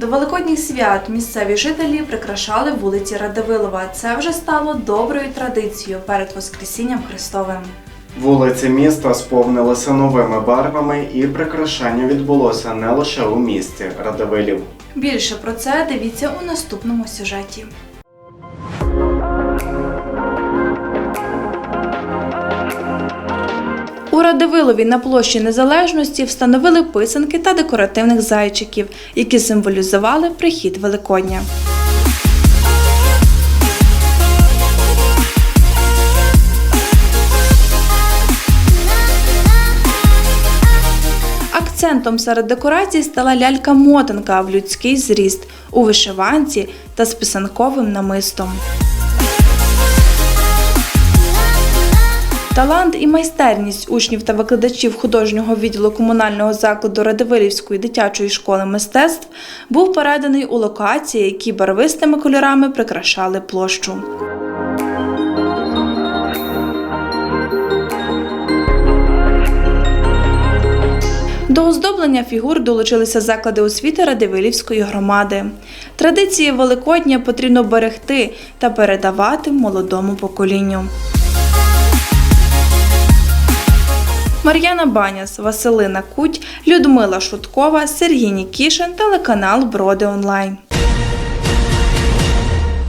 До великодніх свят місцеві жителі прикрашали вулиці Радивилова. Це вже стало доброю традицією перед Воскресінням Христовим. Вулиці міста сповнилися новими барвами, і прикрашання відбулося не лише у місті Радивилів. Більше про це дивіться у наступному сюжеті. У Радивилові на площі Незалежності встановили писанки та декоративних зайчиків, які символізували прихід Великодня. Акцентом серед декорацій стала лялька-мотанка в людський зріст у вишиванці та з писанковим намистом. Талант і майстерність учнів та викладачів художнього відділу комунального закладу Радивилівської дитячої школи мистецтв був переданий у локації, які барвистими кольорами прикрашали площу. До оздоблення фігур долучилися заклади освіти Радивилівської громади. Традиції Великодня потрібно берегти та передавати молодому поколінню. Мар'яна Баняс, Василина Куть, Людмила Шуткова, Сергій Нікішин, телеканал Броди Онлайн.